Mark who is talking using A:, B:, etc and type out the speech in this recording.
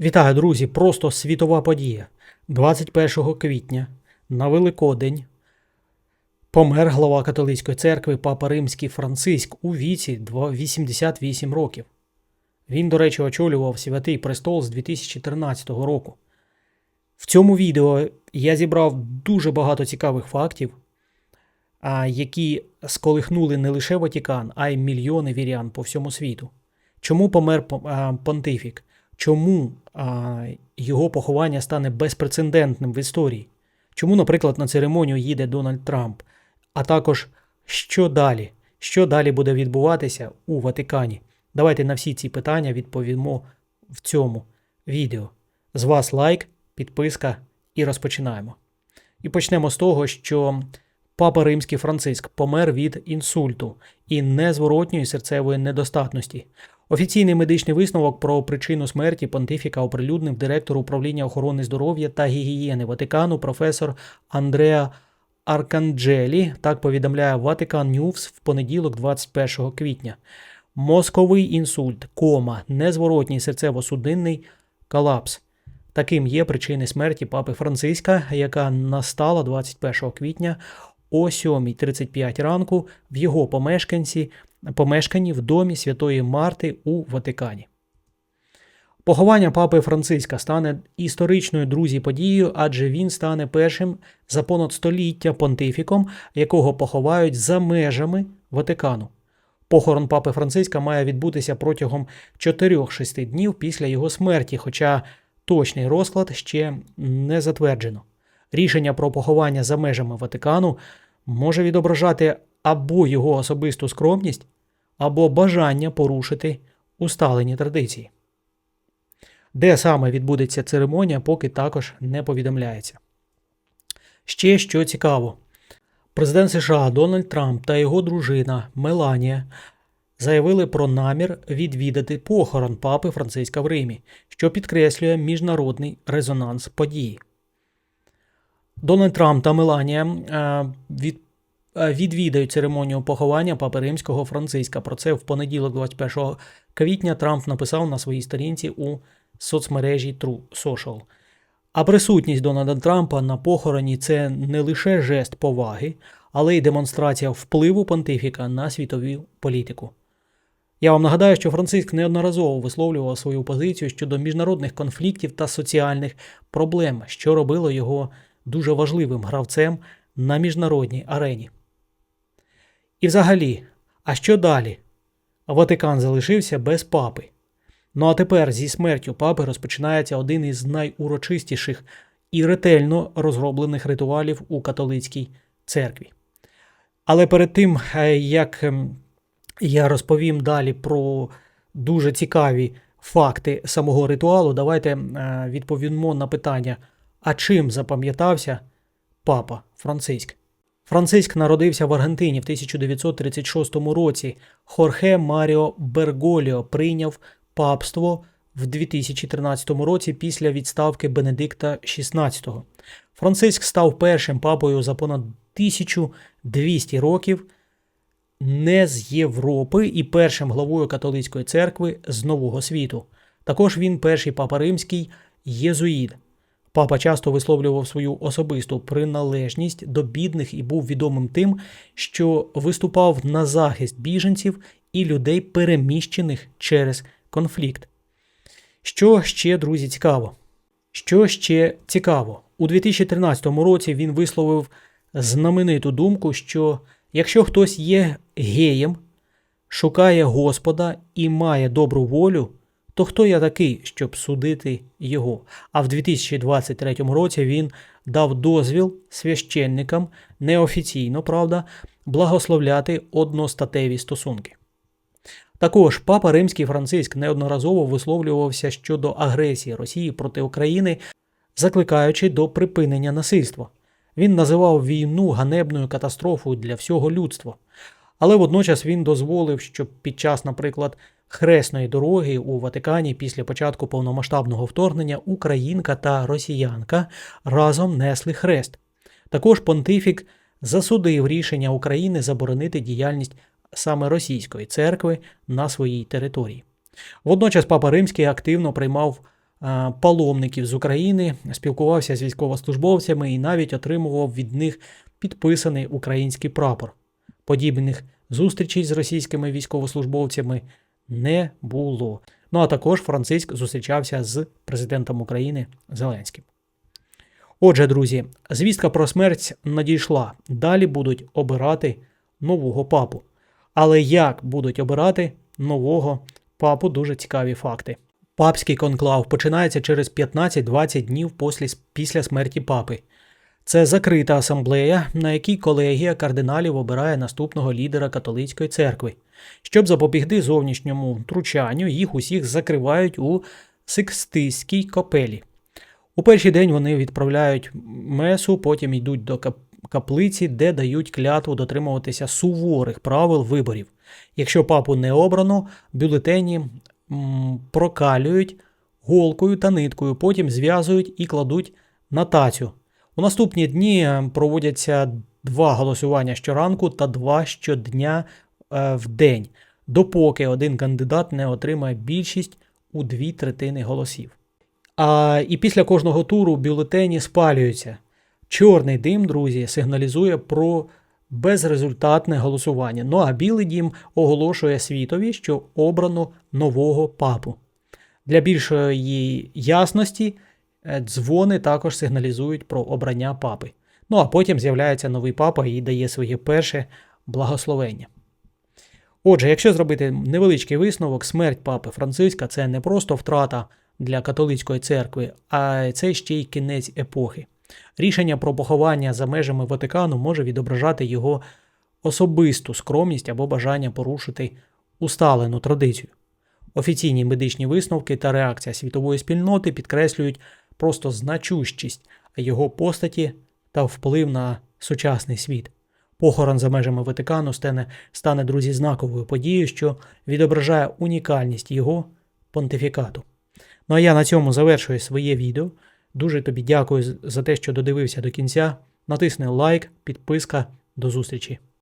A: Вітаю, друзі! Просто світова подія. 21 квітня на Великодень помер глава католицької церкви Папа Римський Франциск у віці 88 років. Він, до речі, очолював Святий Престол з 2013 року. В цьому відео я зібрав дуже багато цікавих фактів, які сколихнули не лише Ватикан, а й мільйони вірян по всьому світу. Чому помер понтифік? Чому а, його поховання стане безпрецедентним в історії? Чому, наприклад, на церемонію їде Дональд Трамп? А також що далі? Що далі буде відбуватися у Ватикані? Давайте на всі ці питання відповімо в цьому відео. З вас лайк, підписка і розпочинаємо. І почнемо з того, що Папа Римський Франциск помер від інсульту і незворотньої серцевої недостатності. Офіційний медичний висновок про причину смерті понтифіка оприлюднив директор управління охорони здоров'я та гігієни Ватикану професор Андреа Арканджелі. Так повідомляє Ватикан Ньюс в понеділок, 21 квітня. Мозковий інсульт, кома, незворотній серцево-судинний колапс. Таким є причини смерті папи Франциска, яка настала 21 квітня о 7.35 ранку в його помешканці, помешканні в домі Святої Марти у Ватикані. Поховання папи Франциска стане історичною друзі подією, адже він стане першим за понад століття понтифіком, якого поховають за межами Ватикану. Похорон папи Франциска має відбутися протягом 4-6 днів після його смерті, хоча точний розклад ще не затверджено. Рішення про поховання за межами Ватикану може відображати або його особисту скромність, або бажання порушити усталені традиції. Де саме відбудеться церемонія, поки також не повідомляється. Ще що цікаво, президент США Дональд Трамп та його дружина Меланія заявили про намір відвідати похорон папи Франциска в Римі, що підкреслює міжнародний резонанс події. Дональд Трамп та Меланія е, від, е, відвідають церемонію поховання папи римського Франциска. Про це в понеділок, 21 квітня, Трамп написав на своїй сторінці у соцмережі True Social. А присутність Дональда Трампа на похороні це не лише жест поваги, але й демонстрація впливу понтифіка на світову політику. Я вам нагадаю, що Франциск неодноразово висловлював свою позицію щодо міжнародних конфліктів та соціальних проблем, що робило його дуже важливим гравцем на міжнародній арені. І взагалі, а що далі? Ватикан залишився без папи. Ну а тепер зі смертю папи розпочинається один із найурочистіших і ретельно розроблених ритуалів у католицькій церкві. Але перед тим, е, як ем, я розповім далі про дуже цікаві факти самого ритуалу, давайте е, відповімо на питання, а чим запам'ятався папа Франциск? Франциск народився в Аргентині в 1936 році. Хорхе Маріо Берголіо прийняв папство в 2013 році після відставки Бенедикта XVI. Франциск став першим папою за понад 1200 років не з Європи і першим главою католицької церкви з Нового світу. Також він перший папа римський єзуїт. Папа часто висловлював свою особисту приналежність до бідних і був відомим тим, що виступав на захист біженців і людей, переміщених через конфлікт. Що ще, друзі, цікаво? Що ще цікаво? У 2013 році він висловив знамениту думку, що якщо хтось є геєм, шукає Господа і має добру волю, то хто я такий, щоб судити його? А в 2023 році він дав дозвіл священникам неофіційно, правда, благословляти одностатеві стосунки. Також папа Римський Франциск неодноразово висловлювався щодо агресії Росії проти України, закликаючи до припинення насильства. Він називав війну ганебною катастрофою для всього людства. Але водночас він дозволив, щоб під час, наприклад, хресної дороги у Ватикані після початку повномасштабного вторгнення українка та росіянка разом несли хрест. Також понтифік засудив рішення України заборонити діяльність саме російської церкви на своїй території. Водночас Папа Римський активно приймав е, паломників з України, спілкувався з військовослужбовцями і навіть отримував від них підписаний український прапор. Подібних зустрічей з російськими військовослужбовцями не було. Ну а також Франциск зустрічався з президентом України Зеленським. Отже, друзі, звістка про смерть надійшла. Далі будуть обирати нового папу. Але як будуть обирати нового папу, дуже цікаві факти. Папський конклав починається через 15-20 днів після, смерті папи. Це закрита асамблея, на якій колегія кардиналів обирає наступного лідера католицької церкви. Щоб запобігти зовнішньому втручанню, їх усіх закривають у Сикстийській копелі. У перший день вони відправляють месу, потім йдуть до кап- каплиці, де дають клятву дотримуватися суворих правил виборів. Якщо папу не обрано, бюлетені прокалюють голкою та ниткою, потім зв'язують і кладуть на тацю. У наступні дні е, проводяться два голосування щоранку та два щодня е, в день, допоки один кандидат не отримає більшість у дві третини голосів. А, і після кожного туру бюлетені спалюються. Чорний дим, друзі, сигналізує про безрезультатне голосування. Ну а білий дім оголошує світові, що обрано нового папу. Для більшої ясності дзвони також сигналізують про обрання папи. Ну а потім з'являється новий папа і дає своє перше благословення. Отже, якщо зробити невеличкий висновок, смерть папи Франциска це не просто втрата для католицької церкви, а це ще й кінець епохи. Рішення про поховання за межами Ватикану може відображати його особисту скромність або бажання порушити усталену традицію. Офіційні медичні висновки та реакція світової спільноти підкреслюють просто значущість його постаті та вплив на сучасний світ. Похорон за межами Ватикану стане, стане друзі знаковою подією, що відображає унікальність його понтифікату. Ну а я на цьому завершую своє відео. Дуже тобі дякую за те, що додивився до кінця. Натисни лайк, підписка. До зустрічі!